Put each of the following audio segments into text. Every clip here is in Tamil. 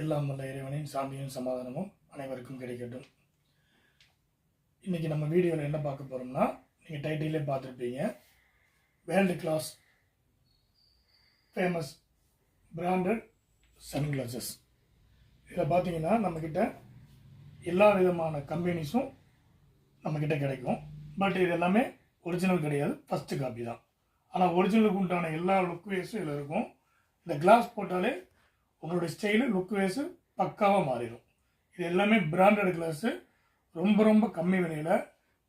எல்லாம் வல்ல இறைவனின் சாந்தியும் சமாதானமும் அனைவருக்கும் கிடைக்கட்டும். இன்றைக்கி நம்ம வீடியோவில் என்ன பார்க்க போகிறோம்னா நீங்கள் டைட்டிலே பார்த்துருப்பீங்க. World class famous branded sunglasses இதில் பார்த்தீங்கன்னா நம்மக்கிட்ட எல்லா விதமான கம்பெனிஸும் நம்மக்கிட்ட கிடைக்கும். பட் இது எல்லாமே ஒரிஜினல் கிடையாது. ஃபஸ்ட்டு காப்பி தான். ஆனால் ஒரிஜினலுக்கு உண்டான எல்லா லுக்வேஸும் இதில் இருக்கும். இந்த கிளாஸ் போட்டாலே உங்களுடைய ஸ்டைலு லுக் வேஸு பக்காவாக மாறிடும். இது எல்லாமே பிராண்டட் கிளாஸு ரொம்ப ரொம்ப கம்மி விலையில்.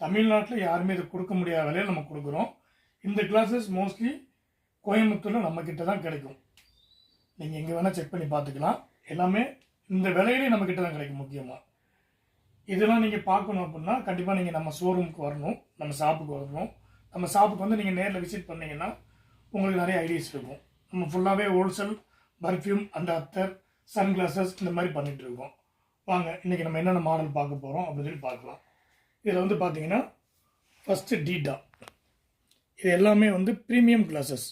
தமிழ்நாட்டில் யாருமே இதை கொடுக்க முடியாத விலையில் நம்ம கொடுக்குறோம். இந்த கிளாஸஸ் மோஸ்ட்லி கோயம்புத்தூரில் நம்மக்கிட்ட தான் கிடைக்கும். நீங்கள் எங்கே வேணால் செக் பண்ணி பார்த்துக்கலாம். எல்லாமே இந்த விலையிலே நம்மக்கிட்ட தான் கிடைக்கும் முக்கியமாக இதெல்லாம் நீங்கள் பார்க்கணும் அப்படின்னா கண்டிப்பாக நீங்கள் நம்ம ஷோரூமுக்கு வரணும். நம்ம ஷாப்புக்கு வரணும். நம்ம ஷாப்புக்கு வந்து நீங்கள் நேரில் விசிட் பண்ணிங்கன்னா உங்களுக்கு நிறைய ஐடியாஸ் இருக்கும். நம்ம ஃபுல்லாகவே ஹோல்சேல் பர்ஃப்யூம் அண்ட் அத்தர் சன் கிளாஸஸ் இந்த மாதிரி பண்ணிகிட்டு இருக்கோம் வாங்க இன்றைக்கி நம்ம என்னென்ன மாடல் பார்க்க போகிறோம் அப்படின்னு சொல்லி பார்க்கலாம். இதில் வந்து பார்த்தீங்கன்னா ஃபஸ்ட்டு டீடா இது எல்லாமே வந்து ப்ரீமியம் கிளாஸஸ்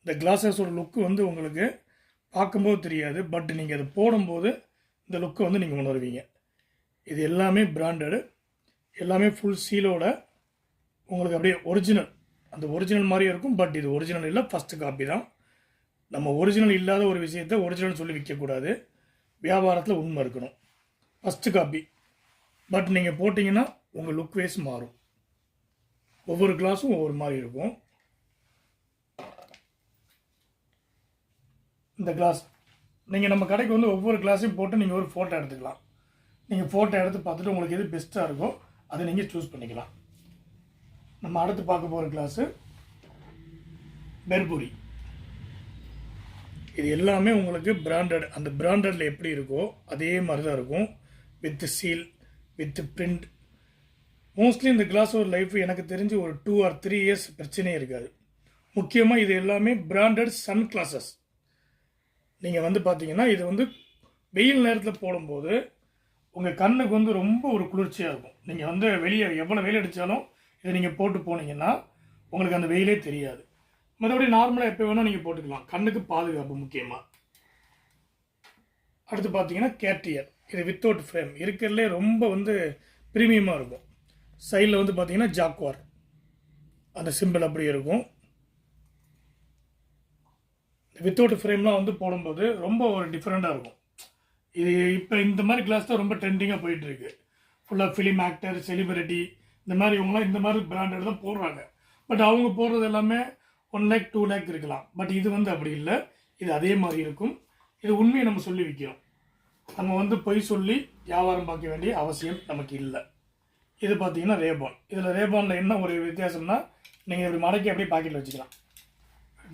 இந்த கிளாஸஸோட லுக்கு வந்து உங்களுக்கு பார்க்கும்போது தெரியாது பட் நீங்கள் அதை போடும்போது இந்த லுக்கை வந்து நீங்கள் உணர்வீங்க. இது எல்லாமே பிராண்டடு எல்லாமே ஃபுல் சீலோட உங்களுக்கு அப்படியே ஒரிஜினல் அந்த ஒரிஜினல் மாதிரியே இருக்கும் பட் இது ஒரிஜினல் இல்லை ஃபஸ்ட்டு காப்பி தான். நம்ம ஒரிஜினல் இல்லாத ஒரு விஷயத்தை ஒரிஜினல் சொல்லி விற்கக்கூடாது வியாபாரத்தில் உண்மை இருக்கணும். ஃபஸ்ட்டு காப்பி பட் நீங்கள் போட்டிங்கன்னா உங்கள் லுக் வேஸ் மாறும். ஒவ்வொரு கிளாஸும் ஒவ்வொரு மாதிரி இருக்கும். இந்த கிளாஸ் நீங்கள் நம்ம கடைக்கு வந்து ஒவ்வொரு கிளாஸையும் போட்டு நீங்கள் ஒரு ஃபோட்டோ எடுத்துக்கலாம். நீங்கள் ஃபோட்டோ எடுத்து பார்த்துட்டு உங்களுக்கு எது பெஸ்ட்டாக இருக்கோ அதை நீங்கள் சூஸ் பண்ணிக்கலாம். நம்ம அடுத்து பார்க்க போகிற கிளாஸு பெர்புரி இது எல்லாமே உங்களுக்கு பிராண்டட் அந்த பிராண்டடில் எப்படி இருக்கோ அதே மாதிரி தான் இருக்கும். With seal with print mostly இந்த கிளாஸ் ஒரு லைஃப் எனக்கு தெரிஞ்சு ஒரு டூ ஆர் த்ரீ இயர்ஸ் பிரச்சனையே இருக்காது. முக்கியமாக இது எல்லாமே பிராண்டட் சன் கிளாஸஸ் நீங்கள் வந்து பார்த்தீங்கன்னா இது வந்து வெயில் நேரத்தில் போடும்போது உங்கள் கண்ணுக்கு வந்து ரொம்ப ஒரு குளிர்ச்சியாக இருக்கும். நீங்கள் வந்து வெளியே எவ்வளோ வெயில் அடித்தாலும் இதை நீங்கள் போட்டு போனீங்கன்னா உங்களுக்கு அந்த வெயிலே தெரியாது. மற்றபடி நார்மலாக எப்போ வேணால் நீங்கள் போட்டுக்கலாம். கண்ணுக்கு பாதுகாப்பு முக்கியமாக அடுத்து பார்த்தீங்கன்னா கேட்டியர். இது வித்தவுட் ஃப்ரேம் இருக்கிறதுலே ரொம்ப வந்து ப்ரீமியமாக இருக்கும். சைடில் வந்து பார்த்தீங்கன்னா ஜாக்வார். அந்த சிம்பிள் அப்படி இருக்கும். வித்தவுட் ஃப்ரேம்லாம் வந்து போடும்போது ரொம்ப ஒரு டிஃப்ரெண்ட்டாக இருக்கும். இது இப்போ இந்த மாதிரி கிளாஸ் தான் ரொம்ப ட்ரெண்டிங்காக போயிட்டுருக்கு ஃபுல்லாக ஃபிலிம் ஆக்டர் செலிபிரிட்டி இந்த மாதிரி இவங்களாம் இந்த மாதிரி பிராண்டட் தான் போடுறாங்க. பட் அவங்க போடுறது எல்லாமே ஒன் லேக் டூ லேக் இருக்கலாம். பட் இது வந்து அப்படி இல்லை. இது அதே மாதிரி இருக்கும். இது உண்மையை நம்ம சொல்லி விற்கிறோம் நம்ம வந்து பொய் சொல்லி வியாபாரம் பார்க்க வேண்டிய அவசியம் நமக்கு இல்லை. இது பார்த்தீங்கன்னா ரேபான் இதில் ரேபானில் என்ன ஒரு வித்தியாசம்னா நீங்கள் இப்படி மடக்கி அப்படியே பாக்கெட்டில் வச்சுக்கலாம்.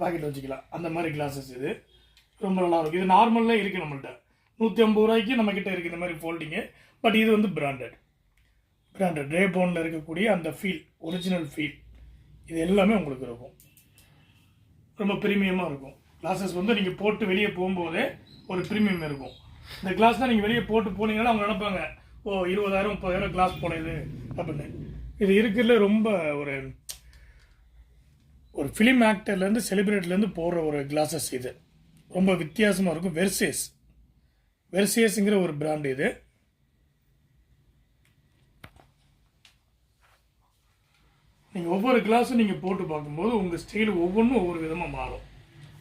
பாக்கெட்டில் வச்சுக்கலாம். அந்த மாதிரி கிளாஸஸ் இது. ரொம்ப நல்லா இருக்கும். இது நார்மலில் இருக்குது நம்மள்கிட்ட நூற்றி ஐம்பது ரூபாய்க்கு நம்மக்கிட்ட இருக்குது இந்த மாதிரி ஃபோல்டிங்கு பட் இது வந்து பிராண்டட் பிராண்டட் ரேபோனில் இருக்கக்கூடிய அந்த ஃபீல் ஒரிஜினல் ஃபீல் இது எல்லாமே உங்களுக்கு இருக்கும். ரொம்ப ப்ரீமியமாக இருக்கும். கிளாஸஸ் வந்து நீங்கள் போட்டு வெளியே போகும்போதே ஒரு ப்ரீமியம் இருக்கும். இந்த கிளாஸ் தான் நீங்கள் வெளியே போட்டு போனீங்கன்னா அவங்க நினைப்பாங்க ஓ இருபதாயிரம் முப்பதாயிரம் கிளாஸ் போனது அப்படின்னு. இது இருக்கிறதுல ரொம்ப ஒரு ஒரு ஃபிலிம் ஆக்டர்லேருந்து செலிப்ரிட்டிலேருந்து போடுற ஒரு கிளாஸஸ் இது. ரொம்ப வித்தியாசமாக இருக்கும். வெர்சேஸ் வெர்சேஸுங்கிற ஒரு பிராண்டு இது. நீங்கள் ஒவ்வொரு கிளாஸும் நீங்கள் போட்டு பார்க்கும்போது உங்கள் ஸ்டைல் ஒவ்வொன்றும் ஒவ்வொரு விதமாக மாறும்.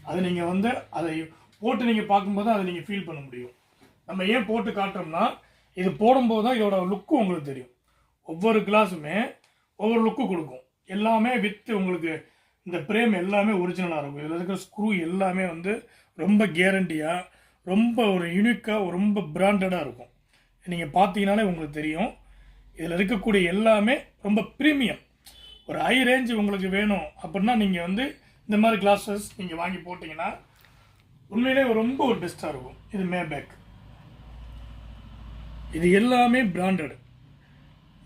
அது நீங்கள் வந்து அதை போட்டு நீங்கள் பார்க்கும்போது அதை நீங்கள் ஃபீல் பண்ண முடியும். நம்ம ஏன் போட்டு காட்டுறோம்னா இது போடும்போது தான் இதோட லுக்கு உங்களுக்கு தெரியும். ஒவ்வொரு கிளாஸுமே ஒவ்வொரு லுக்கு கொடுக்கும். எல்லாமே வித்து உங்களுக்கு இந்த பிரேம் எல்லாமே ஒரிஜினலாக இருக்கும். இதில் இருக்கிற ஸ்க்ரூ எல்லாமே வந்து ரொம்ப கேரண்டியாக ரொம்ப ஒரு யூனிக்காக ரொம்ப பிராண்டடாக இருக்கும். நீங்கள் பார்த்தீங்கனாலே உங்களுக்கு தெரியும். இதில் இருக்கக்கூடிய எல்லாமே ரொம்ப ப்ரீமியம் ஒரு ஹை ரேஞ்ச் உங்களுக்கு வேணும் அப்படின்னா நீங்கள் வந்து இந்த மாதிரி கிளாஸஸ் நீங்கள் வாங்கி போட்டிங்கன்னா உண்மையிலே ரொம்ப ஒரு பெஸ்ட்டாக இருக்கும். இது மேபேக் இது எல்லாமே branded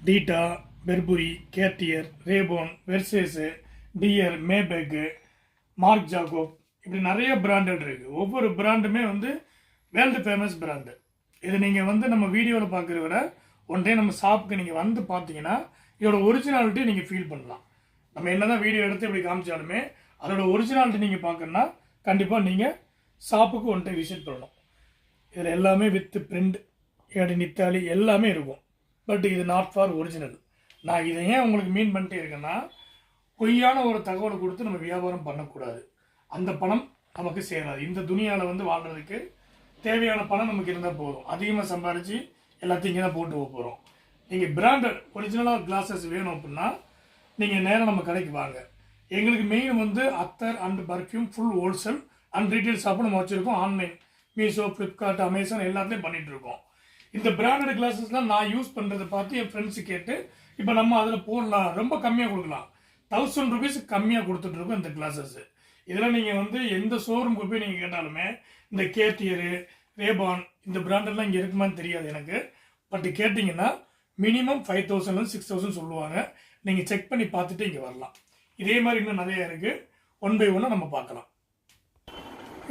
Dita Burberry Cartier Ray Ban Versace Dior Maybach Marc Jacob இப்படி நிறைய பிராண்டட் இருக்குது ஒவ்வொரு பிராண்டுமே வந்து வேர்ல்டு ஃபேமஸ் பிராண்டு இது நீங்கள் வந்து நம்ம வீடியோவில் பார்க்குற விட ஒன் டே நம்ம ஷாப்புக்கு நீங்கள் வந்து பார்த்தீங்கன்னா இதோட ஒரிஜினாலிட்டி நீங்கள் ஃபீல் பண்ணலாம். நம்ம என்ன தான் வீடியோ எடுத்து இப்படி காமிச்சாலுமே அதோட ஒரிஜினாலிட்டி நீங்கள் பார்க்கணுன்னா கண்டிப்பாக நீங்கள் ஷாப்புக்கு ஒன்றை விசிட் பண்ணணும். இதில் எல்லாமே வித்து பிரிண்ட் ஏடி நித்தாலி எல்லாமே இருக்கும். பட் இது நாட் ஃபார் ஒரிஜினல் நான் இதை ஏன் உங்களுக்கு மீன் பண்ணிட்டே இருக்கேன்னா பொய்யான ஒரு தகவலை கொடுத்து நம்ம வியாபாரம் பண்ணக்கூடாது. அந்த பணம் நமக்கு சேராது. இந்த துணியால் வந்து வாழ்றதுக்கு தேவையான பணம் நமக்கு இருந்தால் போதும். அதிகமாக சம்பாரித்து எல்லாத்தையும் இங்கே தான் போட்டு போக போகிறோம் நீங்கள் பிராண்டட் ஒரிஜினலாக கிளாஸஸ் வேணும் அப்படின்னா நீங்கள் நேராக நம்ம கடைக்கு வாங்க. எங்களுக்கு மெயின் வந்து அத்தர் and perfume full wholesale and retail ஷாப்பும் நம்ம வச்சுருக்கோம். ஆன்லைன் மீஷோ ஃப்ளிப்கார்ட் அமேசான் எல்லாத்துலேயும் பண்ணிகிட்ருக்கோம் இந்த பிராண்டட் கிளாஸஸ்லாம் நான் யூஸ் பண்ணுறதை பார்த்து என் ஃப்ரெண்ட்ஸு கேட்டு இப்போ நம்ம அதில் போடலாம். ரொம்ப கம்மியாக கொடுக்கலாம். தௌசண்ட் ருபீஸ் கம்மியாக கொடுத்துட்ருக்கோம் இந்த கிளாஸஸ் இதெல்லாம் நீங்கள் வந்து எந்த ஷோரூமுக்கு போய் நீங்கள் கேட்டாலுமே இந்த கேட்டியரு ரேபான் இந்த பிராண்டெல்லாம் இங்கே இருக்குமான்னு தெரியாது எனக்கு. பட் கேட்டிங்கன்னா மினிமம் ஃபைவ் தௌசண்ட்லேருந்து சிக்ஸ் தௌசண்ட் சொல்லுவாங்க. நீங்கள் செக் பண்ணி பார்த்துட்டு இங்கே வரலாம். இதே மாதிரி இன்னும் நிறையா இருக்குது ஒன் பை ஒன்னாக நம்ம பார்க்கலாம்.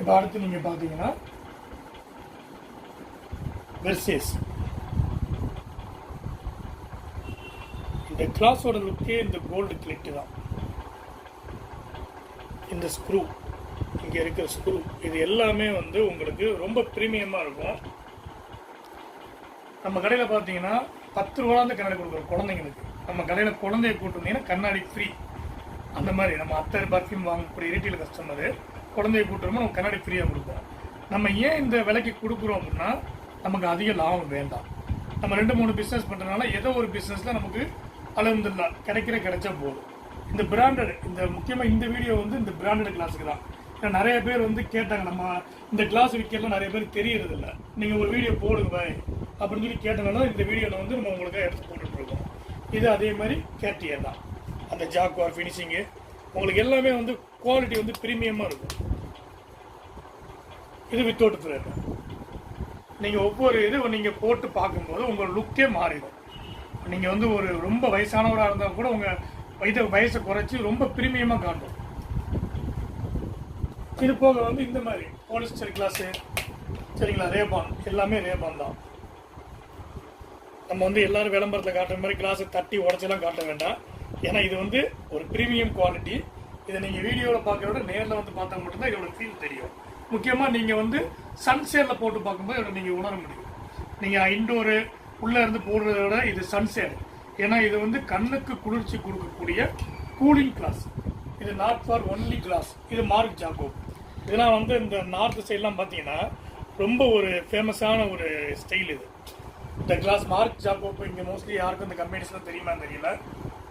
இப்போ அடுத்து நீங்கள் பார்த்தீங்கன்னா வெர்சேஸ் இந்த கிளாஸோட லுக்கே இந்த கோல்டு கிளிட்டு தான். இந்த ஸ்க்ரூ இங்கே இருக்கிற ஸ்க்ரூ இது எல்லாமே வந்து உங்களுக்கு ரொம்ப ப்ரீமியமாக இருக்கும். நம்ம கடையில் பார்த்தீங்கன்னா பத்து ரூபா தான் கண்ணாடி கொடுக்குறோம் குழந்தைங்களுக்கு. நம்ம கடையில் குழந்தைய கூட்டு வந்தீங்கன்னா கண்ணாடி ஃப்ரீ அந்த மாதிரி நம்ம அத்தர் பர்ஃப்யூம் வாங்கக்கூடிய ரீட்டைல் கஸ்டமரு குழந்தைய கூட்டுறோமோ நம்ம கண்ணாடி ஃப்ரீயாக கொடுப்போம். நம்ம ஏன் இந்த விலைக்கு கொடுக்குறோம் அப்படின்னா நமக்கு அதிக லாபம் வேண்டாம். நம்ம ரெண்டு மூணு பிஸ்னஸ் பண்ணுறதுனால ஏதோ ஒரு பிஸ்னஸில் நமக்கு அலமதுல்லா கிடைக்கிற கிடைச்சா போதும். இந்த பிராண்டட் இந்த முக்கியமாக இந்த வீடியோ வந்து இந்த பிராண்டட் கிளாஸுக்கு தான். ஏன்னா நிறைய பேர் வந்து கேட்டாங்க நம்ம இந்த கிளாஸ் விற்கலாம் நிறைய பேர் தெரியறதில்ல. நீங்கள் ஒரு வீடியோ போடுங்க பாய். அப்படின்னு சொல்லி கேட்டனால இந்த வீடியோவில் வந்து நம்ம உங்களுக்கு எடுத்து போட்டுட்ருக்கோம். இது அதே மாதிரி கேட்டியர் தான். அந்த ஜாக்வார் ஃபினிஷிங்கு உங்களுக்கு எல்லாமே வந்து குவாலிட்டி வந்து ப்ரீமியமாக இருக்கும். இது வித்தவுட் ஃப்ரேம் நீங்கள் ஒவ்வொரு இது நீங்கள் போட்டு பார்க்கும்போது உங்கள் லுக்கே மாறிடும். நீங்கள் வந்து ஒரு ரொம்ப வயசானவராக இருந்தால் கூட உங்கள் வயதை வயசை குறைச்சி ரொம்ப ப்ரீமியமாக காட்டும். இது போக வந்து இந்த மாதிரி பாலிஸ்டர் கிளாஸு சரிங்களா ரேபான் எல்லாமே ரேபான் தான். நம்ம வந்து எல்லாரும் விளம்பரத்தில் காட்டுற மாதிரி கிளாஸை தட்டி உடச்செல்லாம் காட்ட வேண்டாம். ஏன்னா இது வந்து ஒரு ப்ரீமியம் குவாலிட்டி இதை நீங்கள் வீடியோவில் பார்க்கறத விட நேரில் வந்து பார்த்தா மட்டும்தான் இதோட ஃபீல் தெரியும். முக்கியமாக நீங்கள் வந்து சன்சேடில் போட்டு பார்க்கும்போது இதோட நீங்கள் உணர முடியும். நீங்கள் இன்டோரு உள்ளே இருந்து போடுறத விட இது சன்சேட் ஏன்னா இது வந்து கண்ணுக்கு குளிர்ச்சி கொடுக்கக்கூடிய கூலிங் கிளாஸ் இது நாட் ஃபார் ஒன்லி கிளாஸ் இது மார்க் ஜாக்கோ. இதெல்லாம் வந்து இந்த நார்த் சைட்லாம் பார்த்தீங்கன்னா ரொம்ப ஒரு ஃபேமஸான ஒரு ஸ்டைல் இது. இந்த கிளாஸ் மார்க் ஜாக்கோப் இங்கே மோஸ்ட்லி யாருக்கும் இந்த கம்பெனிஸ்லாம் தெரியுமா தெரியல.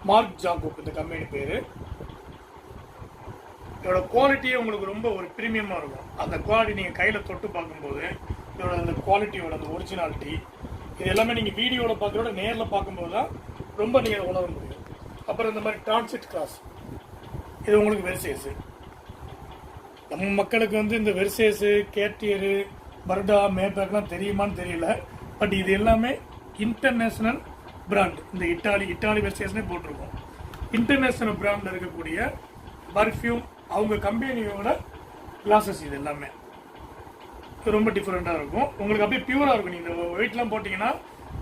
மார்க் ஜாக்கோப் இந்த கம்பெனி பேர். இதோட குவாலிட்டியே உங்களுக்கு ரொம்ப ஒரு ப்ரீமியமாக இருக்கும். அந்த குவாலிட்டி நீங்கள் கையில் தொட்டு பார்க்கும்போது இதோட அந்த குவாலிட்டியோட அந்த ஒரிஜினாலிட்டி இது எல்லாமே நீங்கள் வீடியோவில் பார்க்குறோட நேரில் பார்க்கும்போது தான் ரொம்ப நீங்கள் உணர முடியும். அப்புறம் இந்த மாதிரி டான்சிட் கிளாஸ் இது உங்களுக்கு வெர்சேஸு நம்ம மக்களுக்கு வந்து இந்த வெர்சேஸு கேட்டியரு பர்டா மேபேக்லாம் தெரியுமான்னு தெரியல. பட் இது எல்லாமே இன்டர்நேஷ்னல் பிராண்ட் இந்த இட்டாலி இட்டாலி வெர்சேஷனே போட்டிருக்கோம். இன்டர்நேஷ்னல் பிராண்டில் இருக்கக்கூடிய பர்ஃப்யூம் அவங்க கம்பெனியோட கிளாஸஸ் இது எல்லாமே. ரொம்ப டிஃப்ரெண்ட்டாக இருக்கும். உங்களுக்கு அப்படியே பியூராக இருக்கும். நீங்கள் இந்த வெயிட்லாம் போட்டிங்கன்னா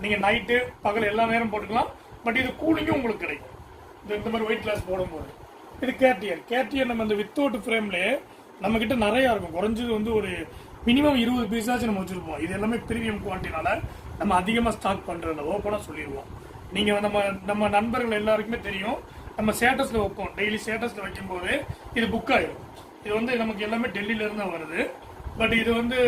நீங்கள் நைட்டு பகல் எல்லா நேரம் போட்டுக்கலாம். பட் இது கூலிங்கும் உங்களுக்கு கிடைக்கும். இந்த இந்த மாதிரி வெயிட் கிளாஸ் போடும்போது. இது கேட்டியர் கேட்டியர் நம்ம இந்த வித்தவுட் ஃப்ரேம்லேயே நம்மக்கிட்ட நிறையா இருக்கும். குறைஞ்சது வந்து ஒரு மினிமம் இருபது பீஸாச்சும் நம்ம வச்சுருப்போம். இது எல்லாமே ப்ரீமியம் குவாலிட்டினால நம்ம அதிகமாக ஸ்டாக் பண்ணுறதில்ல ஓப்பனாக சொல்லிடுவோம் நீங்கள் நம்ம நம்ம நண்பர்கள் எல்லாருக்குமே தெரியும். நம்ம ஸ்டேட்டஸில் வைப்போம். டெய்லி ஸ்டேட்டஸில் வைக்கும்போது இது புக் ஆகிடும் இது வந்து நமக்கு எல்லாமே டெல்லியிலேருந்து தான் வருது. பட் இது வந்து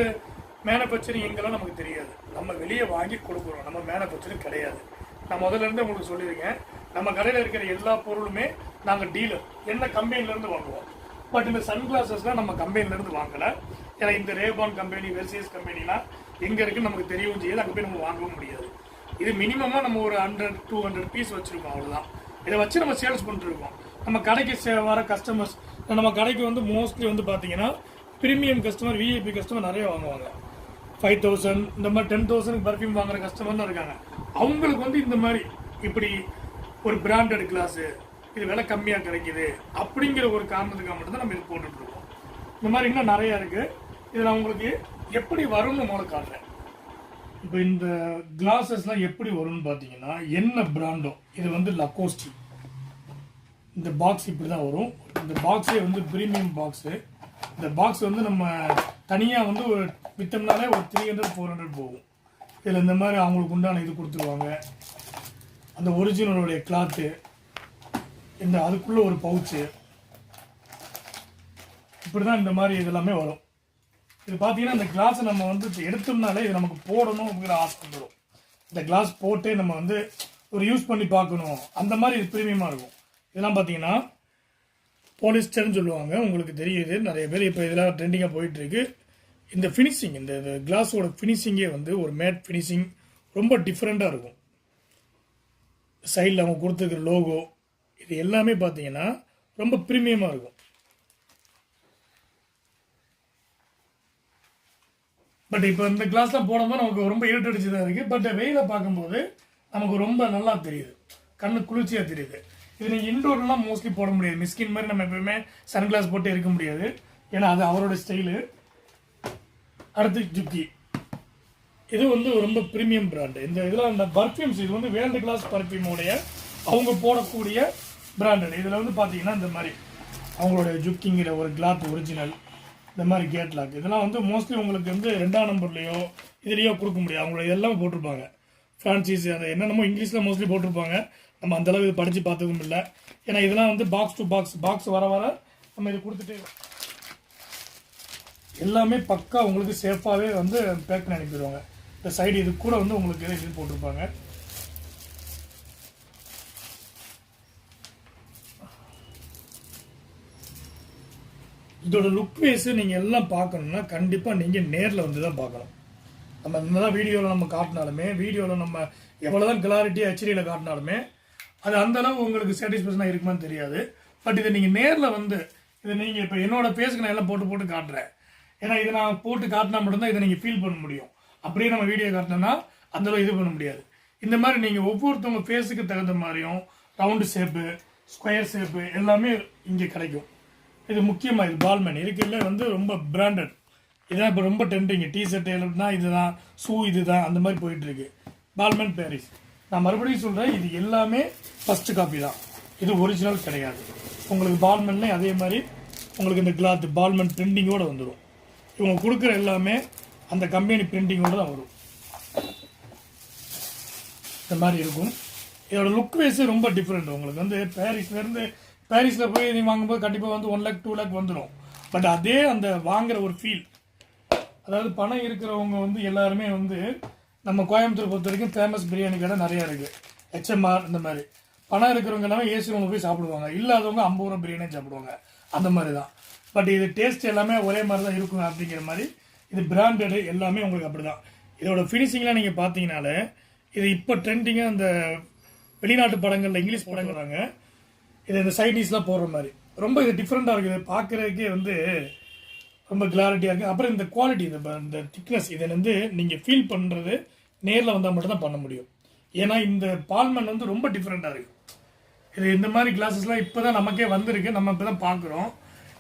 மேனுஃபேக்சரிங் எங்கெல்லாம் நமக்கு தெரியாது. நம்ம வெளியே வாங்கி கொடுக்குறோம். நம்ம மேனுஃபேக்சரிங் கிடையாது. நான் முதல்ல இருந்து உங்களுக்கு சொல்லியிருக்கேன். நம்ம கடையில் இருக்கிற எல்லா பொருளுமே நாங்கள் டீலர் என்ன கம்பெனிலேருந்து வாங்குவோம்? பட் இந்த சன்கிளாசஸ்லாம் நம்ம கம்பெனிலேருந்து வாங்கலை. ஏன்னா இந்த ரேபான் கம்பெனி வெர்சியஸ் கம்பெனிலாம் எங்கே இருக்குன்னு நமக்கு தெரியவும் செய்யாது அங்கே போய் நம்ம வாங்கவும் முடியாது. இது மினிமமாக நம்ம ஒரு ஹண்ட்ரட் டூ ஹண்ட்ரட் பீஸ் வச்சுருக்கோம் அவ்வளோதான் இதை வச்சு நம்ம சேல்ஸ் பண்ணிட்டுருக்கோம். நம்ம கடைக்கு வர கஸ்டமர்ஸ் நம்ம கடைக்கு வந்து மோஸ்ட்லி வந்து பார்த்தீங்கன்னா ப்ரீமியம் கஸ்டமர் விஐபி கஸ்டமர் நிறைய வாங்குவாங்க. ஃபைவ் தௌசண்ட் இந்த மாதிரி டென் தௌசண்ட் பர்ஃப்யூம் வாங்குற கஸ்டமர்லாம் இருக்காங்க. அவங்களுக்கு வந்து இந்த மாதிரி இப்படி ஒரு பிராண்டட் கிளாஸு இது விலை கம்மியாக கிடைக்குது அப்படிங்கிற ஒரு காரணத்துக்காக மட்டும்தான் நம்ம இது போட்டுட்ருக்கோம். இந்த மாதிரி இன்னும் நிறையா இருக்குது இதில் நான் உங்களுக்கு எப்படி வரும்னு முதல்ல காட்டுறேன். இப்போ இந்த கிளாஸஸ்லாம் எப்படி வரும்னு பார்த்தீங்கன்னா என்ன பிராண்டோ இது வந்து லக்கோஸ்டி இந்த பாக்ஸ் இப்படி தான் வரும். இந்த பாக்ஸே வந்து ப்ரீமியம் பாக்ஸு இந்த பாக்ஸ் வந்து நம்ம தனியாக வந்து ஒரு விற்றோம்னாலே ஒரு த்ரீ ஹண்ட்ரட் ஃபோர் ஹண்ட்ரட் போகும். இதில் இந்த மாதிரி அவங்களுக்கு உண்டான இது கொடுத்துருவாங்க. அந்த ஒரிஜினலுடைய கிளாத்து இந்த அதுக்குள்ளே ஒரு பவுச்சு இப்படி தான் இந்த மாதிரி இதெல்லாமே வரும். இது பார்த்தீங்கன்னா இந்த கிளாஸை நம்ம வந்து எடுத்தோம்னாலே இது நமக்கு போடணும் அப்படிங்கிற ஆசை வந்துடும் இந்த கிளாஸ் போட்டே நம்ம வந்து ஒரு யூஸ் பண்ணி பார்க்கணும். அந்த மாதிரி இது ப்ரீமியமாக இருக்கும். இதெல்லாம் பார்த்தீங்கன்னா போலிஸ்டர்னு சொல்லுவாங்க. உங்களுக்கு தெரியுது. நிறைய பேர் இப்போ இதெல்லாம் ட்ரெண்டிங்காக போயிட்டுருக்கு. இந்த ஃபினிஷிங் இந்த கிளாஸோட ஃபினிஷிங்கே வந்து ஒரு மேட் ஃபினிஷிங் ரொம்ப டிஃப்ரெண்ட்டாக இருக்கும். சைடில் அவங்க கொடுத்துருக்குற லோகோ இது எல்லாமே பார்த்தீங்கன்னா ரொம்ப ப்ரீமியமாக இருக்கும். பட் இப்போ இந்த கிளாஸ்லாம் போடும்போது நமக்கு ரொம்ப இருட்டடிச்சு தான் இருக்குது பட் வெயிலை பார்க்கும்போது நமக்கு ரொம்ப நல்லா தெரியுது. கண்ணு குளிர்ச்சியாக தெரியுது. இது நீங்கள் இன்டோர்லாம் மோஸ்ட்லி போட முடியாது. மிஸ்கின் மாதிரி நம்ம எப்பவுமே சன் கிளாஸ் போட்டு இருக்க முடியாது. ஏன்னா அது அவரோட ஸ்டைலு அடுத்து ஜுக்கி இது வந்து ரொம்ப ப்ரீமியம் பிராண்டு இந்த இதில் அந்த பர்ஃப்யூம்ஸ் இது வந்து வேர்ல்டு கிளாஸ் பர்ஃப்யூமோடைய அவங்க போடக்கூடிய பிராண்டட் இதில் வந்து பார்த்தீங்கன்னா இந்த மாதிரி அவங்களுடைய ஜுக்கிங்கிற ஒரு கிளாத் ஒரிஜினல் இந்த மாதிரி கேட் லாக் இதெல்லாம் வந்து மோஸ்ட்லி உங்களுக்கு வந்து ரெண்டாம் நம்பர்லேயோ இதுலேயோ கொடுக்க முடியாது. அவங்கள எல்லாமே போட்டிருப்பாங்க. ஃப்ரான்ச்சைஸ் அதை என்னென்னமோ இங்கிலீஷில் மோஸ்ட்லி போட்டிருப்பாங்க. நம்ம அந்த இது படித்து பார்த்ததும் இல்லை. ஏன்னா இதெல்லாம் வந்து பாக்ஸ் டு பாக்ஸ் பாக்ஸ் வர வர நம்ம இது கொடுத்துட்டு எல்லாமே பக்கா உங்களுக்கு சேஃபாகவே வந்து பேக் பண்ணி அனுப்பிடுவாங்க. இந்த சைடு இது கூட வந்து உங்களுக்கு இது போட்டிருப்பாங்க. இதோட லுக் வைஸு நீங்கள் எல்லாம் பார்க்கணுன்னா கண்டிப்பாக நீங்கள் நேரில் வந்து தான் பார்க்கணும். நம்ம என்னதான் வீடியோவில் நம்ம காட்டினாலுமே வீடியோவில் நம்ம எவ்வளோ தான் கிளாரிட்டி ஹெச்டியில் காட்டினாலுமே அது அந்தளவு உங்களுக்கு சாட்டிஸ்ஃபேக்ஷனாக இருக்குமான்னு தெரியாது. பட் இதை நீங்கள் நேரில் வந்து இதை நீங்கள் இப்போ என்னோடய ஃபேஸுக்கு நான் எல்லாம் போட்டு போட்டு காட்டுறேன். ஏன்னா இதை நான் போட்டு காட்டினா மட்டும்தான் இதை நீங்கள் ஃபீல் பண்ண முடியும். அப்படியே நம்ம வீடியோ காட்டினோன்னா அந்த அளவு இது பண்ண முடியாது. இந்த மாதிரி நீங்கள் ஒவ்வொருத்தவங்க ஃபேஸுக்கு தகுந்த மாதிரியும் ரவுண்டு ஷேப்பு ஸ்கொயர் ஷேப்பு எல்லாமே இங்கே கிடைக்கும். இது முக்கியமாக இது பால்மேன். இருக்குல்ல வந்து ரொம்ப பிராண்டட் இதான் இப்போ ரொம்ப டென்டிங் டிஷர்ட் இது தான் ஷூ இதுதான் அந்த மாதிரி போயிட்டுருக்கு. பால்மேன் பேரிஸ் நான் மறுபடியும் சொல்கிறேன் இது எல்லாமே ஃபஸ்ட்டு காப்பி தான். இது ஒரிஜினல் கிடையாது. உங்களுக்கு பால்மென்லேயும் அதே மாதிரி உங்களுக்கு இந்த கிளாத் பால்மேன் பிரிண்டிங்கோடு வந்துடும் இவங்க கொடுக்குற எல்லாமே அந்த கம்பெனி பிரிண்டிங்கோடு தான் வரும். இந்த மாதிரி இருக்கும். இதோட லுக் வைஸே ரொம்ப டிஃப்ரெண்ட் உங்களுக்கு வந்து பாரிஸ்லேருந்து பாரிஸில் போய் நீ வாங்கும்போது கண்டிப்பாக வந்து ஒன் லேக் டூ லேக் வந்துடும் பட் அதே அந்த வாங்குற ஒரு ஃபீல் அதாவது பணம் இருக்கிறவங்க வந்து எல்லாருமே வந்து நம்ம கோயம்புத்தூர் பொறுத்த வரைக்கும் ஃபேமஸ் பிரியாணி கடை நிறையா இருக்குது ஹெச்எம்ஆர் இந்த மாதிரி. பணம் இருக்கிறவங்க எல்லாமே ஏசி ரூமில் போய் சாப்பிடுவாங்க. இல்லாதவங்க ஐம்பது ரூபா பிரியாணி சாப்பிடுவாங்க. அந்த மாதிரி தான் பட் இது டேஸ்ட் எல்லாமே ஒரே மாதிரி தான் இருக்கும் அப்படிங்கிற மாதிரி இது பிராண்டடு எல்லாமே உங்களுக்கு அப்படி தான் இதோட ஃபினிஷிங்லாம் நீங்கள் பார்த்தீங்கனாலே இது இப்போ ட்ரெண்டிங்காக அந்த வெளிநாட்டு படங்களில் இங்கிலீஷ் படங்கிறாங்க இது இந்த சைனீஸ்லாம் போடுற மாதிரி. ரொம்ப இது டிஃப்ரெண்ட்டாக இருக்குது. பார்க்குறதுக்கே வந்து ரொம்ப கிளாரிட்டியாக இருக்குது அப்புறம் இந்த குவாலிட்டி இந்த இந்த திக்னஸ் இதை வந்து நீங்கள் ஃபீல் பண்ணுறது நேரில் வந்தால் மட்டும்தான் பண்ண முடியும். ஏன்னா இந்த பால்மன் வந்து ரொம்ப டிஃப்ரெண்ட்டாக இருக்குது இது இந்த மாதிரி கிளாஸஸ்லாம் இப்போ தான் நமக்கே வந்திருக்கு. நம்ம இப்போ தான் பார்க்குறோம்.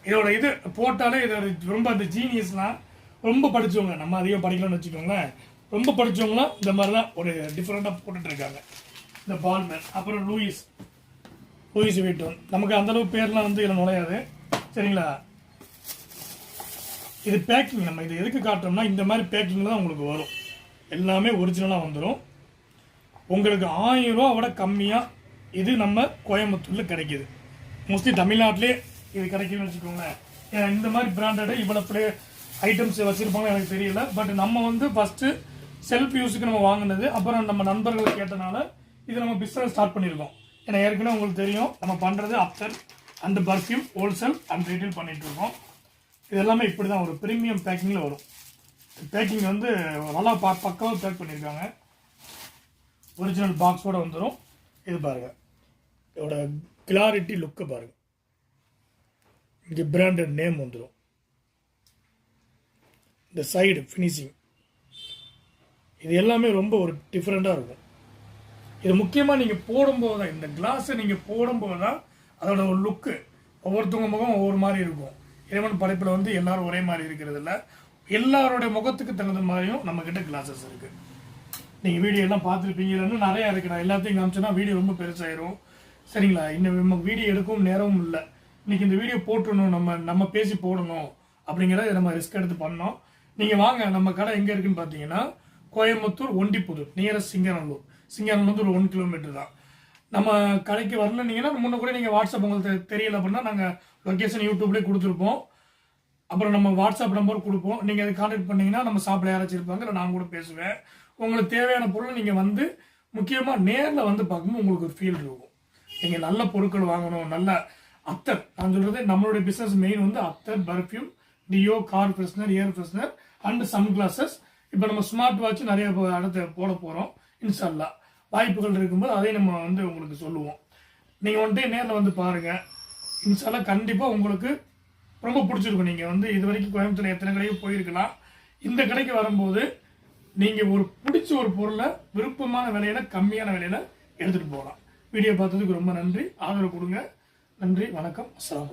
இதோட இது போட்டாலே இதோட ரொம்ப அந்த ஜீனியஸ்லாம் ரொம்ப படித்தவங்க நம்ம அதிகம் படிக்கலாம்னு வச்சுக்கோங்களேன் ரொம்ப படித்தவங்களாம் இந்த மாதிரி தான் ஒரு டிஃப்ரெண்ட்டாக போட்டுட்ருக்காங்க இந்த பால்மேன் அப்புறம் லூயிஸ். லூயிஸ் வீட்டன் நமக்கு அந்தளவு பேர்லாம் வந்து இதில் நுழையாது. சரிங்களா? இது பேக்கிங் நம்ம இது எதுக்கு காட்டுறோம்னா இந்த மாதிரி பேக்கிங் தான் உங்களுக்கு வரும். எல்லாமே ஒரிஜினலாக வந்துடும் உங்களுக்கு ஆயிரம் ரூபா விட கம்மியாக இது நம்ம கோயம்புத்தூரில் கிடைக்கிது. மோஸ்ட்லி தமிழ்நாட்டிலே இது கிடைக்குதுன்னு வச்சுக்கோங்களேன். ஏன்னா இந்த மாதிரி பிராண்டடு இவ்வளோ ப்ளே ஐட்டம்ஸ் வச்சுருப்பாங்க எனக்கு தெரியல. பட் நம்ம வந்து ஃபஸ்ட்டு செல்ஃப் யூஸுக்கு நம்ம வாங்கினது அப்புறம் நம்ம நண்பர்கள் கேட்டனால இது நம்ம பிஸ்னஸ் ஸ்டார்ட் பண்ணியிருக்கோம். ஏன்னா ஏற்கனவே உங்களுக்கு தெரியும் நம்ம பண்ணுறது அப்சர் அந்த பர்ஃப்யூம் ஹோல்சேல் அண்ட் ரீட்டைல் பண்ணிகிட்ருக்கோம் இருக்கோம். இது எல்லாமே இப்படி தான் ஒரு ப்ரீமியம் பேக்கிங்கில் வரும். பேக்கிங் வந்து நல்லா பா பக்காவாக பேக் பண்ணியிருக்காங்க ஒரிஜினல் பாக்ஸோட வந்துடும் இது பாருங்கள் இதோட கிளாரிட்டி லுக்கை பாருங்கள் இங்கே பிராண்டட் நேம் வந்துடும் இந்த சைடு ஃபினிஷிங் இது எல்லாமே ரொம்ப ஒரு டிஃப்ரெண்ட்டாக இருக்கும். இது முக்கியமாக நீங்கள் போடும்போது தான் இந்த கிளாஸை நீங்கள் போடும்போது தான் அதோட ஒரு லுக்கு ஒவ்வொருத்தவங்க முகம் ஒவ்வொரு மாதிரி இருக்கும். இறைவன் படைப்பில் வந்து எல்லாரும் ஒரே மாதிரி இருக்கிறது இல்லை. எல்லாருடைய முகத்துக்கு தகுந்த மாதிரியும் நம்மக்கிட்ட கிளாஸஸ் இருக்குது நீங்கள் வீடியோ எல்லாம் பார்த்துருப்பீங்கன்னு நிறையா இருக்குது நான் எல்லாத்தையும் காமிச்சேன்னா வீடியோ ரொம்ப பெருசாயிரும். சரிங்களா? இன்னும் நம்ம வீடியோ எடுக்கவும் நேரமும் இல்லை. இன்னைக்கு இந்த வீடியோ போட்டுடணும் நம்ம நம்ம பேசி போடணும் அப்படிங்கிறத நம்ம ரிஸ்க் எடுத்து பண்ணோம். நீங்கள் வாங்க நம்ம கடை எங்கே இருக்குன்னு பார்த்தீங்கன்னா கோயம்புத்தூர் ஒண்டிப்புதூர் நியரஸ்ட் சிங்கநல்லூர். சிங்காரம்லேருந்து ஒரு ஒன் கிலோமீட்டர் தான். நம்ம கடைக்கு வரணுன்னீங்கன்னா முன்ன கூட நீங்கள் வாட்ஸ்அப் உங்களுக்கு தெரியல அப்படின்னா நாங்கள் லொக்கேஷன் யூடியூப்லேயே கொடுத்துருப்போம். அப்புறம் நம்ம வாட்ஸ்அப் நம்பர் கொடுப்போம். நீங்கள் அதை காண்டாக்ட் பண்ணிங்கன்னா நம்ம சாப்பிட யாராச்சும் இருப்பாங்க இல்லை நான் கூட பேசுவேன். உங்களுக்கு தேவையான பொருள் நீங்கள் வந்து முக்கியமாக நேரில் வந்து பார்க்கும்போது உங்களுக்கு ஒரு ஃபீல் இருக்கும். நீங்கள் நல்ல பொருட்கள் வாங்கணும் நல்ல அத்தர். நான் சொல்கிறது நம்மளுடைய பிஸ்னஸ் மெயின் வந்து அத்தர் perfume deo car freshener air freshener and sunglasses இப்போ நம்ம ஸ்மார்ட் வாட்ச் நிறைய இடத்த போட போகிறோம் இன்ஷால்லா வாய்ப்புகள் இருக்கும்போது அதையும் நம்ம வந்து உங்களுக்கு சொல்லுவோம். நீங்கள் வந்துட்டு நேரில் வந்து பாருங்கள் இன்ஷால்லா கண்டிப்பாக உங்களுக்கு ரொம்ப பிடிச்சிருக்கும். நீங்கள் வந்து இது வரைக்கும் கோயம்புத்தூர் எத்தனை கடையும் போயிருக்கலாம். இந்த கடைக்கு வரும்போது நீங்கள் ஒரு பிடிச்ச ஒரு பொருளை விருப்பமான விலையில கம்மியான விலையில எடுத்துகிட்டு போகலாம். வீடியோ பார்த்ததுக்கு ரொம்ப நன்றி. ஆதரவு கொடுங்க. நன்றி வணக்கம் அஸ்லாம்